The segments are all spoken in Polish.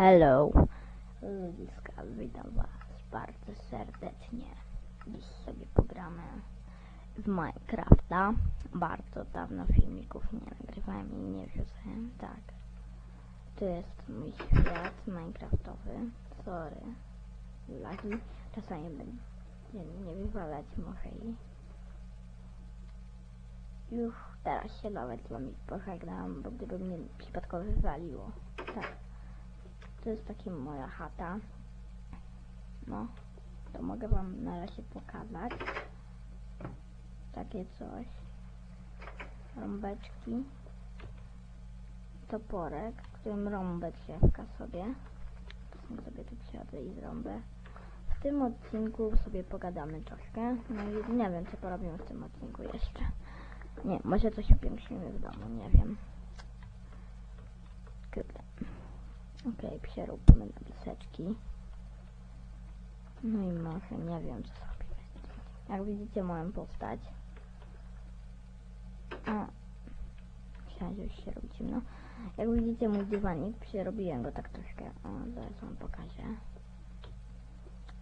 Hello, ludziska, witam was bardzo serdecznie. Dziś sobie pogramy w Minecrafta. Bardzo dawno filmików nie nagrywałem i nie wrzucałem, tak. To jest mój świat Minecraftowy. Sorry. Lagi. Czasami będzie nie wywalać może i już teraz się nawet z wami pożegnam, bo gdyby mnie przypadkowo wywaliło. Tak. To jest taki moja chata. No, to mogę wam na razie pokazać. Takie coś. Rąbeczki. Toporek, którym rąbę drzewka sobie. Ja sobie tu przyjadę i zrąbę. W tym odcinku sobie pogadamy troszkę. No i nie wiem, co porobimy w tym odcinku jeszcze. Nie, może coś upiększymy w domu, nie wiem. Kurde. Okej, okay, przeróbmy na bliseczki. No i może, nie wiem co zrobimy. Jak widzicie moją postać. A, myślałem, że już się robi ciemno. Jak widzicie mój dywanik, przerobiłem go tak troszkę. O, zaraz wam pokażę.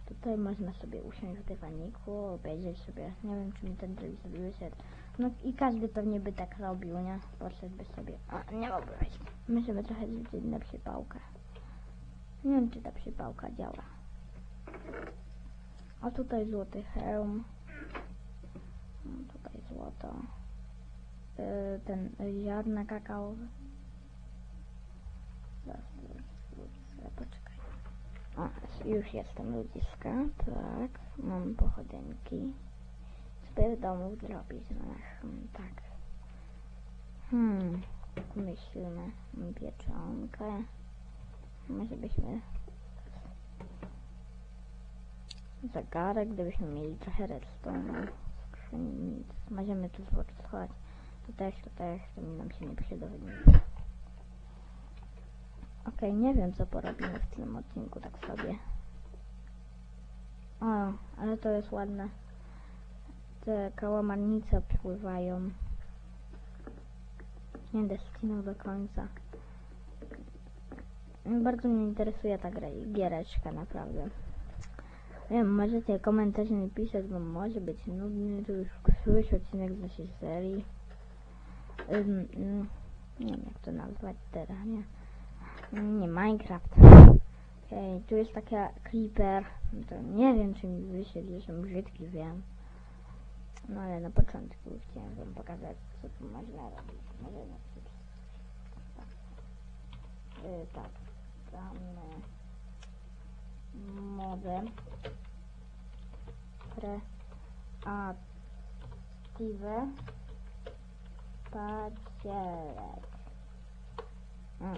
Tutaj można sobie usiąść w dywaniku, obejrzeć sobie, nie wiem czy mi ten telewizor wyszedł. No i każdy pewnie by tak robił, nie? Poszedłby sobie. A, nie mogę wejść. Musimy trochę zrzucić na przypałkę. Nie wiem czy ta przypałka działa. A tutaj złoty hełm. No, tutaj złoto. Yy, ten ziarna kakaowe. Zaraz, poczekaj. O, już jestem ludziska, tak. Mam pochodynki. Sobie w domu zrobić, hmm, tak. Hmm, myślmy. Pieczonkę. Może byśmy... Zegarek, gdybyśmy mieli trochę redstone. Nic. Możemy tu schować. To też, to też, to nam się nie przyda. Okej, nie wiem co porobimy w tym odcinku, tak sobie. O, ale to jest ładne. Te kałamarnice pływają. Nie będę do końca. Bardzo mnie interesuje ta gra, giereczka naprawdę. Wiem, możecie komentarze mi pisać, bo może być nudny, to już któryś odcinek z naszej serii. Um, um, nie wiem jak to nazwać teraz, nie? Nie, Minecraft. Okej, okay, tu jest taka creeper. No to nie wiem, czy mi wyszedł, jestem brzydki, wiem. No ale na początku chciałem wam pokazać, co tu można robić. Może na przykład. Yy, tak. Damy modę kreatywę pacierek.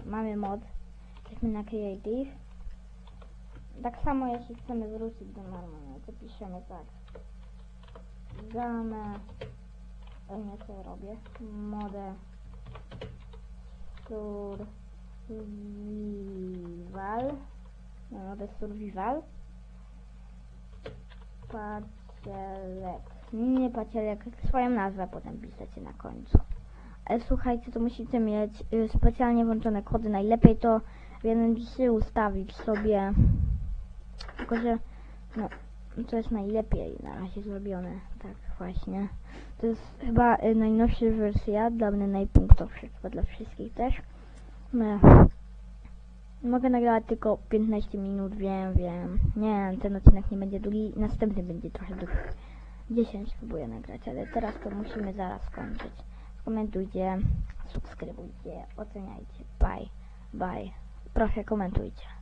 Mamy mod. Jesteśmy na Creative. Tak samo jeśli chcemy wrócić do normalnego, to piszemy tak. Gamę. Nie co robię. Modę. Survival. Modę survival. Pacielek. Nie pacielek, swoją nazwę potem piszecie na końcu. E, słuchajcie, to musicie mieć y, specjalnie włączone kody. Najlepiej to w 1.3 ustawić sobie. Tylko, że no, to jest najlepiej na razie zrobione. Tak, właśnie. To jest chyba y, najnowsza wersja dla mnie najpunktowsza, chyba dla wszystkich też. No. Mogę nagrać tylko 15 minut, wiem, wiem. Nie, ten odcinek nie będzie długi, następny będzie trochę długi. 10 spróbuję nagrać, ale teraz to musimy zaraz skończyć komentujcie, subskrybujcie, oceniajcie. Bye, bye. Proszę komentujcie.